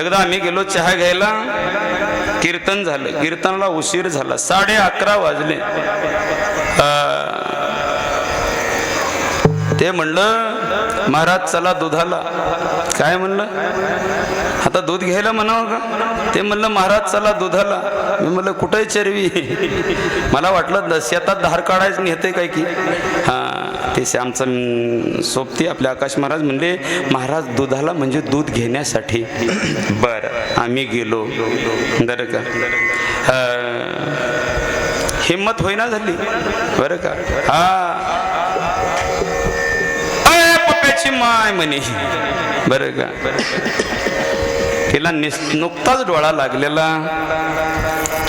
एकदा आम्ही गेलो चहा घ्यायला कीर्तन झालं. कीर्तनाला उशीर झाला. साडे अकरा वाजले. ते म्हणलं महाराज चला दुधाला. काय म्हणलं? आता दूध घ्यायला म्हणावं का? ते म्हणलं महाराज चला दुधाला. मी म्हणलं कुठे चरवी? मला वाटलं शेतात धार काढायचं नेते काय की? हां ते आमचं सोबती आपले आकाश महाराज म्हणले महाराज दुधाला म्हणजे दूध घेण्यासाठी. बरं. आम्ही गेलो. बरं का? हिंमत होईना झाली. बरं का? हा. अय, माय म्हणे? बरं का? तिला निस नुकताच डोळा लागलेला.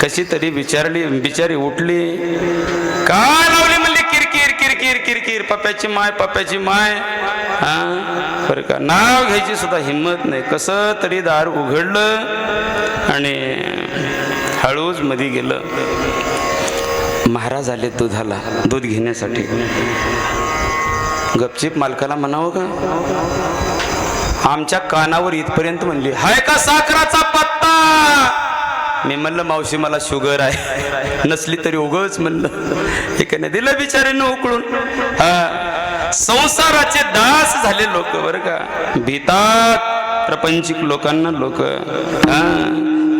कशी तरी विचारली बिचारी उठली. काय लावली म्हणली? किरकिर किरकिर किरकिर पप्प्याची माय पप्प्याची माय. हा? बरं का? नाव घ्यायची सुद्धा हिंमत नाही. कसं तरी दार उघडलं आणि हळूच मध्ये गेलं. महाराज आले दुधाला दूध घेण्यासाठी. गपचीप मालकाला म्हणावं का? आमच्या कानावर इथपर्यंत म्हणली हाय का साखराचा पत्ता? मी म्हणलं मावशी मला शुगर आहे. नसली तरी उगच म्हणलं. हे नाही दिलं बिचारीनं उकळून. हा. संसाराचे दास झाले लोक बरं का? भीतात प्रपंचिक लोकांना लोक. हा.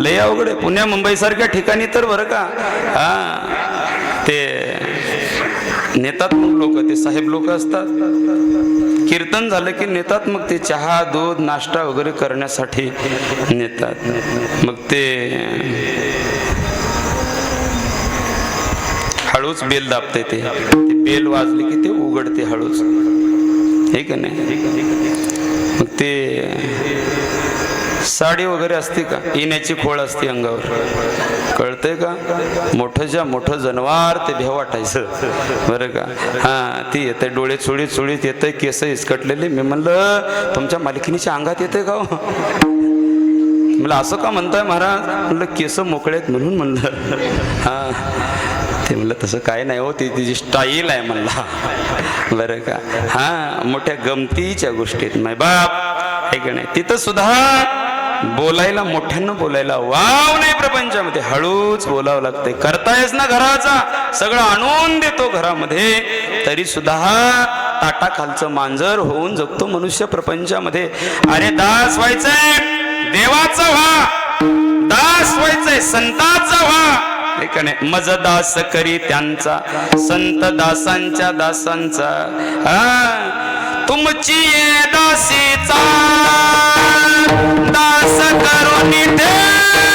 लय अवघड आहे. पुण्या मुंबई सारख्या ठिकाणी तर बरं का? हा. ते नेतात लोक ते साहेब लोक असतात. कीर्तन झालं की नेतात मग ते चहा दूध नाश्ता वगैरे करण्यासाठी नेतात. मग ते हळूच बेल दाबते ते. ते बेल वाजली की ते उघडते हळूच. हे का नाही? मग ते साडी वगैरे असते का? येण्याची खोळ असते अंगावर. कळतंय का? मोठं ज्या मोठं जनवार ते भेव वाटायचं. बरं का? हा ती येते डोळे चुळीत चुळीत येते केस इसकटलेले. मी म्हणलं तुमच्या मालकिनीच्या अंगात येते का हो? म्हणलं असं का म्हणताय महाराज? म्हणलं केस मोकळे आहेत म्हणून म्हणलं. हा. ते म्हणलं तसं काय नाही हो ती तिची स्टाईल आहे म्हणला. बरं का? हा मोठ्या गमतीच्या गोष्टीत माय बाप. आहे का नाही? तिथं सुद्धा बोलायला मोठ्यानं बोलायला. वाव नाही प्रपंचामध्ये. हळूच बोलावं लागते करतायच ना घराचा. सगळं आणून देतो घरामध्ये. तरी सुद्धा ताटाखालचं मांजर होऊन जगतो मनुष्य प्रपंचामध्ये. अरे दास व्हायचंय. देवाचं व्हा. दास व्हायचंय. संताचा व्हा. का नाही? मज दास करी त्यांचा. संत दासांच्या दासांचा. हा. तुमची ये दासीचा दास करून ठेवा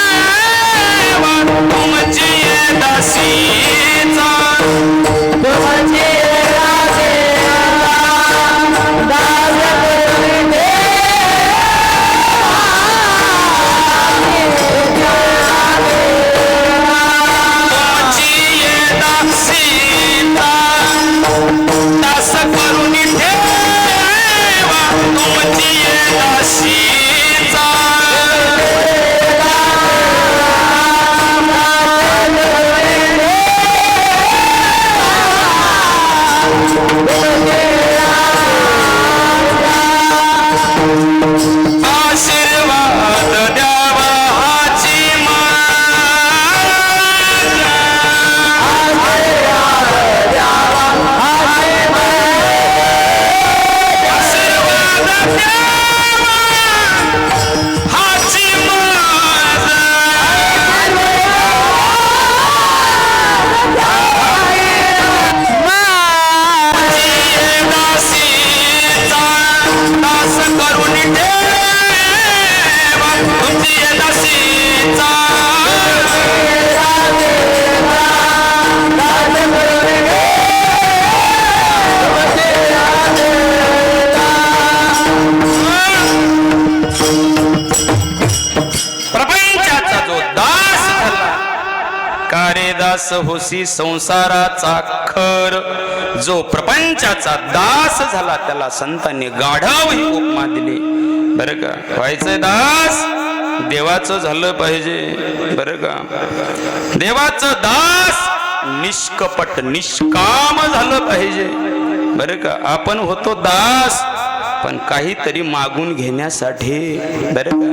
दास होसी संसाराचा खर. जो प्रपंचाचा दास झाला त्याला संतांनी गाढाव ही उपमा दिली. बर का? व्हायचंय दास? देवाचं झालं पाहिजे. बर का? देवाचं दास निष्कपट निष्काम झालं पाहिजे. बरं का? आपण होतो दास पण काहीतरी मागून घेण्यासाठी. बर का?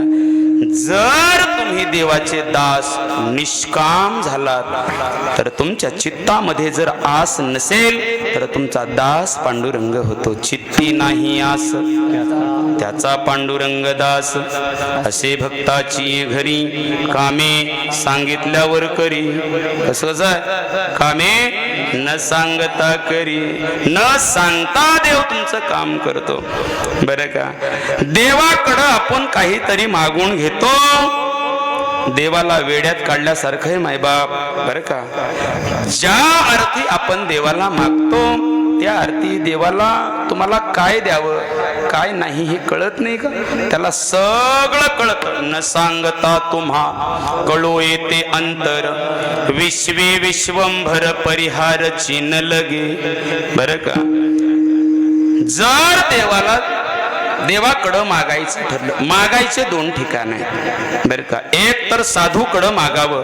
जर तुम्ही देवाचे दास निष्काम झालात तर तुमच्या चित्तामध्ये जर आस नसेल तर तुमचा दास पांडुरंग होतो. चित्ती नाही आस त्याचा पांडुरंग दास. असे भक्ताची घरी कामे सांगितल्यावर करी. कसं कसं कामे न सांगता करी न सांगता देव तुमचं काम करतो. बरं का? देवाकडं आपण काहीतरी मागून घेतो. देवाला वेड्यात काढल्यासारखं आहे मायबाप. बरं का? ज्या अर्थी आपण देवाला मागतो त्या अर्थी देवाला तुम्हाला काय द्यावं? काय नाही हे कळत नाही का? त्याला सगळं कळत. न सांगता तुम्हा कळो येते अंतर. विश्वे विश्वंभर परिहार चिन्ह लगे. बरं का? जर देवाला देवाकडं मागायचं ठरलं मागायचे दोन ठिकाण आहेत. बरं का? एक तर साधूकडं मागावं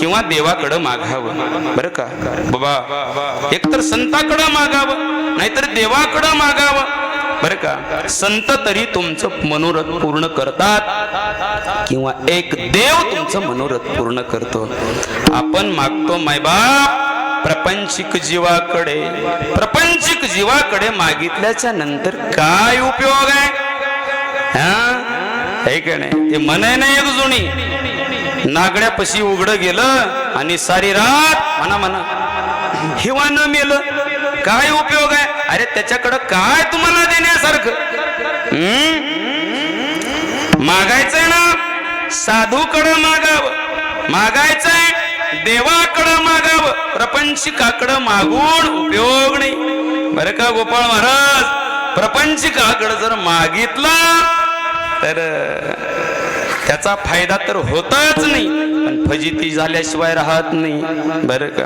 किंवा देवाकडं मागावं. बरं का? बाबा एक तर संताकडं मागावं नाहीतर देवाकडं मागावं. बरं का? संत तरी तुमचं मनोरथ पूर्ण करतात किंवा एक देव तुमचं मनोरथ पूर्ण करतो. आपण मागतो मायबाप प्रपंचिक जीवाकडे प्रपंचिक जीवाकडे मागितल्याच्या नंतर काय उपयोग आहे? हा? है का नाही? ते म्हणे नाही एक जुनी. नागड्यापाशी उघड गेलं आणि सारी रात म्हणा म्हणा हिवा न मेलं. काय उपयोग आहे? अरे त्याच्याकडं काय तुम्हाला देण्यासारखं? हम्म? मागायचंय ना. साधूकडं मागावं. मागायचंय देवाकडं मागावं. प्रपंचिकाकडं मागून उपयोग नाही. बरं का गोपाळ महाराज? प्रपंचिकाकडं जर मागितलं तर त्याचा फायदा तर होताच नाही. पण फजिती झाल्याशिवाय राहत नाही. बरं का?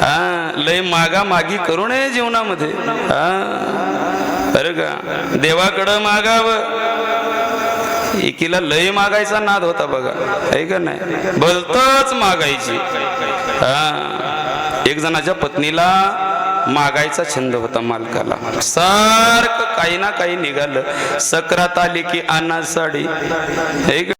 हा लय मागा मागी करू नये जीवनामध्ये. हा बरं का? देवाकडं मागावं. एकीला लय मागायचा नाद होता बघा. आहे का नाही? भलतच मागायची. हा एक जणाच्या पत्नीला मागायचा छंद होता मालकाला. सारखं काही ना काही निघालं. सक्रात आली की आणा साडी है का?